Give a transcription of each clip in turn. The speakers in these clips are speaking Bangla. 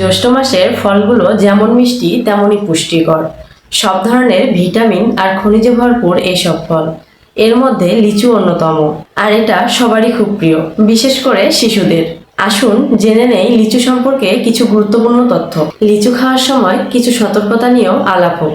জ্যৈষ্ঠ মাসের ফলগুলো যেমন মিষ্টি, তেমনই পুষ্টিকর। সব ধরনের ভিটামিন আর খনিজে ভরপুর এইসব ফল। এর মধ্যে লিচু অন্যতম, আর এটা সবারই খুব প্রিয়, বিশেষ করে শিশুদের। আসুন জেনে নেই লিচু সম্পর্কে কিছু গুরুত্বপূর্ণ তথ্য। লিচু খাওয়ার সময় কিছু সতর্কতা নিয়েও আলাপ হোক।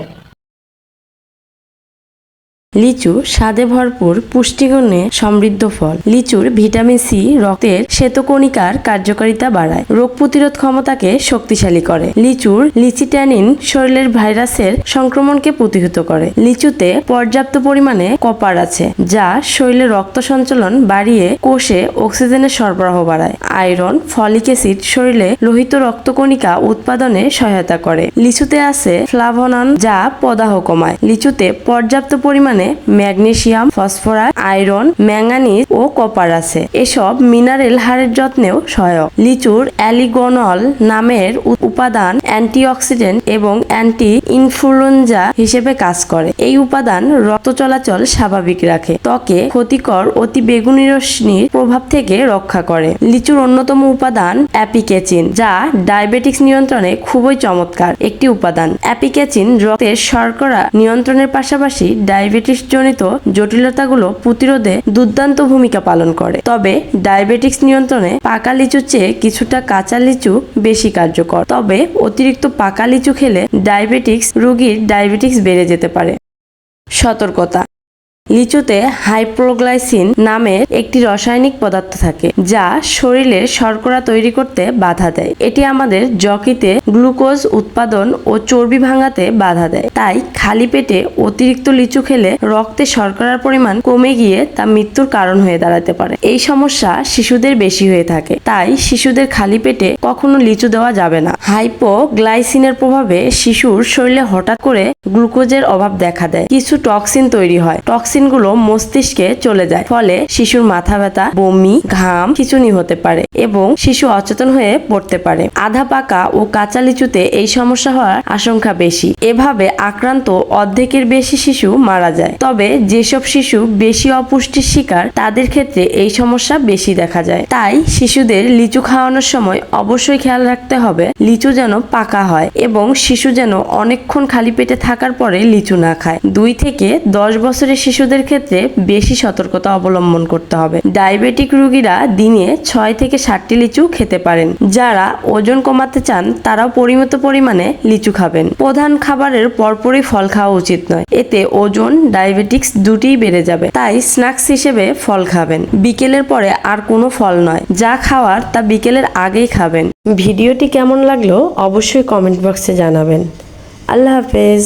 লিচু স্বাদে ভরপুর পুষ্টিগুণে সমৃদ্ধ ফল। লিচুর ভিটামিন সি রক্তের শ্বেতকণিকার কার্যকারিতা বাড়ায়, রোগ প্রতিরোধ ক্ষমতাকে শক্তিশালী করে। লিচুর লিচিট্যানিন শরীরের ভাইরাসের সংক্রমণকে প্রতিহত করে। লিচুতে পর্যাপ্ত পরিমাণে কপার আছে, যা শরীরে রক্ত সঞ্চালন বাড়িয়ে কোষে অক্সিজেনের সরবরাহ বাড়ায়। আয়রন, ফলিক অ্যাসিড শরীরে লোহিত রক্তকণিকা উৎপাদনে সহায়তা করে। লিচুতে আছে ফ্লাভোনন, যা প্রদাহ কমায়। লিচুতে পর্যাপ্ত পরিমাণে ম্যাগনেসিয়াম, ফসফরাস, আয়রন, ম্যাঙ্গানিজ ও কপার আছে। এসব মিনারেল হাড়ের যত্নেও সহায়ক। লিচুর অ্যালিগোনল নামের উপাদান অ্যান্টিঅক্সিডেন্ট এবং অ্যান্টি ইনফ্লুয়েঞ্জা হিসেবে কাজ করে। এই উপাদান রক্ত চলাচল স্বাভাবিক রাখে, ত্বকে ক্ষতিকর অতি বেগুনি রশ্মির প্রভাব থেকে রক্ষা করে। লিচুর অন্যতম উপাদান অ্যাপিকেচিন, যা ডায়াবেটিক্স নিয়ন্ত্রণে খুবই চমৎকার একটি উপাদান। অ্যাপিকেচিন রক্তের শর্করা নিয়ন্ত্রণের পাশাপাশি ডায়াবেটিস জনিত জটিলতাগুলো প্রতিরোধে দুর্দান্ত ভূমিকা পালন করে। তবে ডায়াবেটিক্স নিয়ন্ত্রণে পাকা লিচু চেয়ে কিছুটা কাঁচা লিচু বেশি কার্যকর। তবে অতিরিক্ত পাকা লিচু খেলে ডায়াবেটিক্স রোগীর ডায়াবেটিক্স বেড়ে যেতে পারে। সতর্কতা। লিচুতে হাইপ্রোগ্লাইসিন নামের একটি রাসায়নিক পদার্থ থাকে, যা শরীরে শর্করা তৈরি করতে বাধা দেয়। এটি আমাদের যকৃতে গ্লুকোজ উৎপাদন ও চর্বি ভাঙাতে বাধা দেয়। তাই খালি পেটে অতিরিক্ত লিচু খেলে রক্তে শর্করার পরিমাণ কমে গিয়ে তা মৃত্যুর কারণ হয়ে দাঁড়াতে পারে। এই সমস্যা শিশুদের বেশি হয়ে থাকে, তাই শিশুদের খালি পেটে কখনো লিচু দেওয়া যাবে না। হাইপোগ্লাইসিনের প্রভাবে শিশুর শরীরে হঠাৎ করে গ্লুকোজের অভাব দেখা দেয়। কিছু টক্সিন তৈরি হয়। টক্সিনগুলো মস্তিষ্কে চলে যায়। ফলে শিশুর মাথা ব্যথা, বমি, ঘাম খিচুনি হতে পারে এবং শিশু অচেতন হয়ে পড়তে পারে। আধা পাকা ও কাঁচা লিচুতে এই সমস্যা হওয়ার আশঙ্কা বেশি। এভাবে আক্রান্ত অর্ধেকের বেশি শিশু মারা যায়। তবে যেসব শিশু বেশি অপুষ্টির শিকার, তাদের ক্ষেত্রে এই সমস্যা বেশি দেখা যায়। তাই শিশুদের লিচু খাওয়ানোর সময় অবশ্যই খেয়াল রাখতে হবে, লিচু যেন পাকা হয় এবং শিশু যেন অনেকক্ষণ খালি পেটে থাকার পরে লিচু না খায়। দুই থেকে দশ বছরের শিশুদের ক্ষেত্রে বেশি সতর্কতা অবলম্বন করতে হবে। ডায়াবেটিক রোগীরা দিনে ছয় থেকে ষাটটি লিচু খেতে পারেন। যারা ওজন কমাতে চান, তারাও পরিমিত পরিমাণে লিচু খাবেন। প্রধান খাবারের পরপরই ফল খাওয়া উচিত নয়। এতে ওজন, ডায়াবেটিক্স দুটিই বেড়ে যাবে। তাই স্ন্যাক্স হিসেবে ফল খাবেন। বিকেলের পরে আর কোনো ফল নয়। যা খাওয়ার, তা বিকেলের আগেই খাবেন। ভিডিওটি কেমন লাগল, অবশ্যই কমেন্ট বক্সে জানাবেন। আল্লাহ হাফেজ।